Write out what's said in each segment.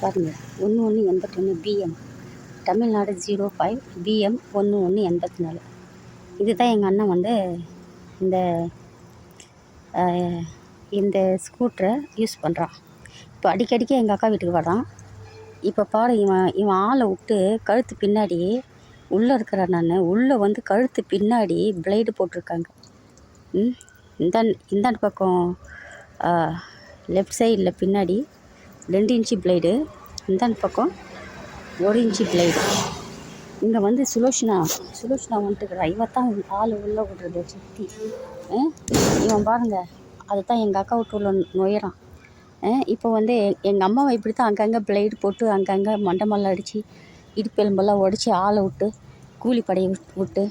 பாருங்கள் ஒன்று ஒன்று எண்பத்தொன்று PM Tamil Nadu zero five PM ஒன்று ஒன்று எண்பத்தி நாலு இதுதான் எங்கள் அண்ணன் வந்து இந்த இந்த ஸ்கூட்டரை யூஸ் பண்ணுறான் இப்போ அடிக்கடிக்கு எங்கள் அக்கா வீட்டுக்கு வரான் இப்போ பாரு இவன் இவன் ஆளை விட்டு கழுத்து பின்னாடி உள்ளே இருக்கிற நான் உள்ளே வந்து கழுத்து பின்னாடி பிளேடு போட்டிருக்காங்க. ம் இந்தாண்ட இந்தாண்ட பக்கம் லெஃப்ட் சைடில் பின்னாடி ரெண்டு இன்ச்சு பிளேடு இந்தாண்ட பக்கம் ஒரு இன்ச்சு பிளேடு இங்கே வந்து சுலோஷனா சுலோஷனா வந்துட்டுக்கிறா இவன் தான் ஆள் உள்ளே விடுறது சுற்றி இவன் பாருங்க அதுதான் எங்கள் அக்கா விட்டு உள்ள நுழையிறான். இப்போ வந்து எங்கள் அம்மாவை இப்படி தான் அங்கங்கே பிளேடு போட்டு அங்கங்கே மண்டமெல்லாம் அடித்து இடுப்பெலும்பெல்லாம் உடச்சி ஆளை விட்டு கூலிப்படையை படையை விட்டு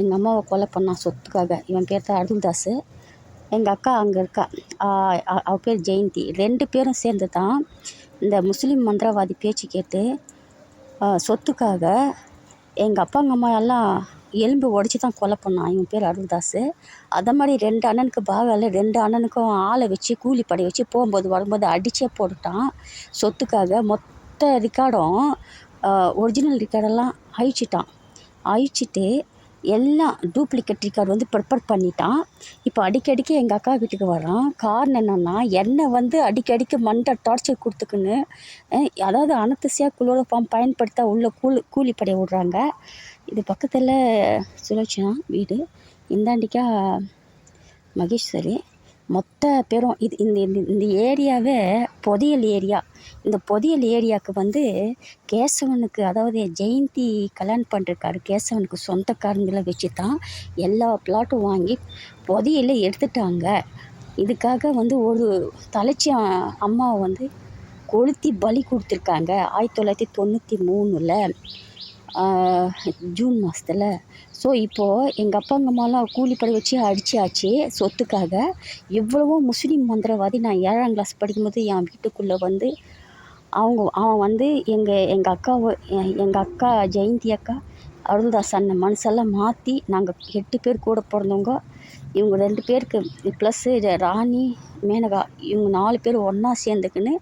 எங்கள் அம்மாவை கொலை பண்ணான் சொத்துக்காக. இவன் பேர் தான் அருள்தாஸ் எங்கள் அக்கா அங்கே இருக்கா. அவ பேர் ஜெயந்தி. ரெண்டு பேரும் சேர்ந்து தான் இந்த முஸ்லீம் மந்திரவாதி பேச்சு கேட்டு சொத்துக்காக எங்கள் அப்பா அம்மா எல்லாம் எலும்பு உடச்சி தான் கொலை பண்ணான். இவன் பேர் அருள்தாஸ் அதை மாதிரி ரெண்டு அண்ணனுக்கு பாகல ரெண்டு அண்ணனுக்கும் ஆளை வச்சு கூலிப்படை வச்சு போகும்போது வரும்போது அடித்தே போட்டுட்டான். சொத்துக்காக மொத்த ரெக்கார்டும் ஒரிஜினல் ரெக்கார்டெல்லாம் அழிச்சிட்டான். அழிச்சிட்டு எல்லாம் டூப்ளிகேட் கார் வந்து ப்ரிப்பேர் பண்ணிட்டான். இப்போ அடிக்கடிக்கு எங்கள் அக்கா வீட்டுக்கு வரான் காரணம் என்னென்னா என்னை வந்து அடிக்கடிக்கு மண்டை டார்ச்சர் கொடுத்துக்குன்னு அதாவது அதாவது அனத்தசியா குளோரோஃபார்ம் பயன்படுத்த உள்ள கூலி கூலிப்படை விடுறாங்க. இது பக்கத்தில் சுலோச்சனா வீடு. இந்தாண்டிக்கா மகேஸ்வரி மொத்த பேரும் இது இந்த இந்த இந்த ஏரியாவே பொதியல் ஏரியா. இந்த பொதியல் ஏரியாவுக்கு வந்து கேசவனுக்கு அதாவது ஜெயந்தி கல்யாணம் பண்ணிருக்காரு கேசவனுக்கு சொந்தக்காரங்களை வச்சு தான் எல்லா பிளாட்டும் வாங்கி பொதியல எடுத்துட்டாங்க. இதுக்காக வந்து ஒரு தலைச்சி அம்மாவை வந்து கொளுத்தி பலி கொடுத்துருக்காங்க. ஆயிரத்தி தொள்ளாயிரத்தி தொண்ணூற்றி மூணில். ஜூன் மாதத்தில் ஸோ இப்போது எங்கள் அப்பா எங்கள் அம்மாலாம் கூலிப்படை வச்சு அடிச்சாச்சு சொத்துக்காக. எவ்வளவோ முஸ்லீம் மந்திரவாதி நான் ஏழாம் கிளாஸ் படிக்கும்போது என் வீட்டுக்குள்ளே வந்து அவங்க அவன் வந்து எங்கள் எங்கள் அக்காவை எங்கள் அக்கா ஜெயந்தி அக்கா அருள்தாஸ் அண்ணன் மனசெல்லாம் மாற்றி நாங்கள் எட்டு பேர் கூட பிறந்தவங்க. இவங்க ரெண்டு பேருக்கு ப்ளஸ்ஸு ராணி மேனகா இவங்க நாலு பேர் ஒன்றா சேர்ந்துக்கின்னு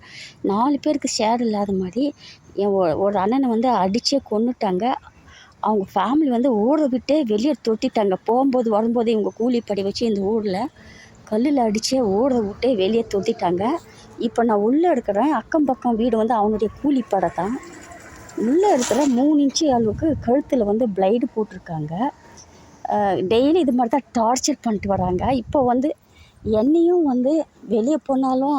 நாலு பேருக்கு ஷேர் இல்லாத மாதிரி என் ஒரு அண்ணனை வந்து அடித்தே கொண்டுட்டாங்க அவங்க ஃபேமிலி வந்து ஊரை விட்டே வெளியே தொட்டிட்டாங்க. போகும்போது வரும்போது இவங்க கூலிப்படை வச்சு இந்த ஊரில் கல்லில் அடித்தே ஊரை விட்டே வெளியே தொட்டிட்டாங்க. இப்போ நான் உள்ளே இருக்கிறேன். அக்கம் பக்கம் வீடு வந்து அவனுடைய கூலிப்படை தான் உள்ளே இருக்கிற மூணு இன்ச்சு அளவுக்கு கழுத்தில் வந்து பிளைடு போட்டிருக்காங்க. டெய்லி இது மாதிரி தான் டார்ச்சர் பண்ணிட்டு வராங்க. இப்போ வந்து என்னையும் வந்து வெளியே போனாலும்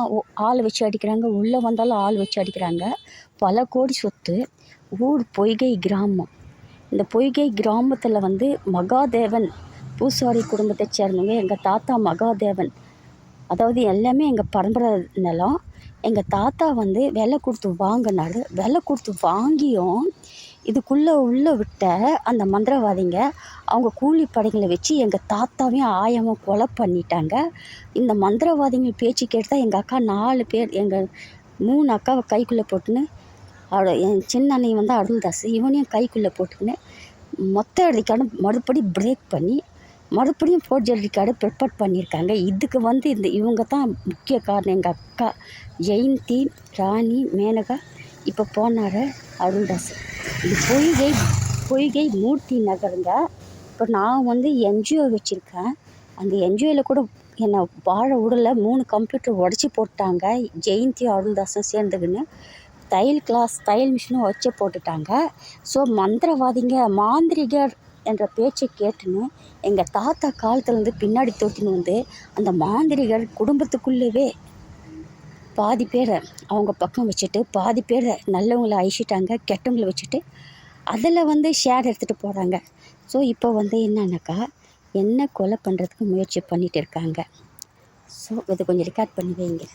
ஆள் வச்சு அடிக்கிறாங்க. உள்ளே வந்தாலும் ஆள் வச்சு அடிக்கிறாங்க. பல கோடி சொத்து. ஊர் பொய்கை கிராமம். இந்த பொய்கை கிராமத்தில் வந்து மகாதேவன் பூசாரி குடும்பத்தை சேர்ந்தவங்க எங்கள் தாத்தா மகாதேவன். அதாவது எல்லாமே எங்கள் பரம்பரை நிலம். எங்கள் தாத்தா வந்து விலை கொடுத்து வாங்கினாரு. விலை கொடுத்து வாங்கியும் இதுக்குள்ளே உள்ளே விட்ட அந்த மந்திரவாதிங்க அவங்க கூலிப்படைகளை வச்சு எங்கள் தாத்தாவையும் ஆயமும் கொலை பண்ணிட்டாங்க. இந்த மந்திரவாதிங்க பேச்சு கேட்டு தான் எங்கள் அக்கா நாலு பேர் எங்கள் மூணு அக்காவை கைக்குள்ளே போட்டுன்னு அவ என் சின்ன அண்ணன் வந்து அருள்தாஸ் இவனையும் கைக்குள்ளே போட்டுக்கின்னு மொத்த ரெக்கார்டும் மறுபடி பிரேக் பண்ணி மறுபடியும் ஃபோர்ஜரி கார்டு ப்ரிப்பேர் பண்ணியிருக்காங்க. இதுக்கு வந்து இந்த இவங்க தான் முக்கிய காரணம். எங்கள் அக்கா ஜெயந்தி ராணி மேனகா இப்போ போனார் அருள்தாஸ் இது பொய்கை பொய்கை மூர்த்தி நகருங்க. இப்போ நான் வந்து என்ஜிஓ வச்சுருக்கேன். அந்த என்ஜிஓவில் கூட என்னை வாழ உடலை மூணு கம்ப்யூட்டர் உடச்சி போட்டாங்க. ஜெயந்தி அருள்தாஸும் சேர்ந்துக்கின்னு தையல் கிளாஸ் தையல் மிஷினும் வச்சு போட்டுட்டாங்க. ஸோ மந்திரவாதிங்க மாந்திரிகர் என்ற பேச்சை கேட்டுன்னு எங்கள் தாத்தா காலத்துலேருந்து பின்னாடி தோட்டின்னு வந்து அந்த மாந்திரிகள் குடும்பத்துக்குள்ளேவே பாதி பேரை அவங்க பக்கம் வச்சுட்டு பாதி பேரை நல்லவங்களை அழிச்சிட்டாங்க கெட்டவங்களை வச்சுட்டு அதில் வந்து ஷேர் எடுத்துகிட்டு போகிறாங்க ஸோ இப்போ வந்து என்னன்னாக்கா என்ன கொலை பண்ணுறதுக்கு முயற்சி பண்ணிகிட்டு இருக்காங்க? ஸோ இதை கொஞ்சம் ரெக்கார்ட் பண்ணி வைங்க.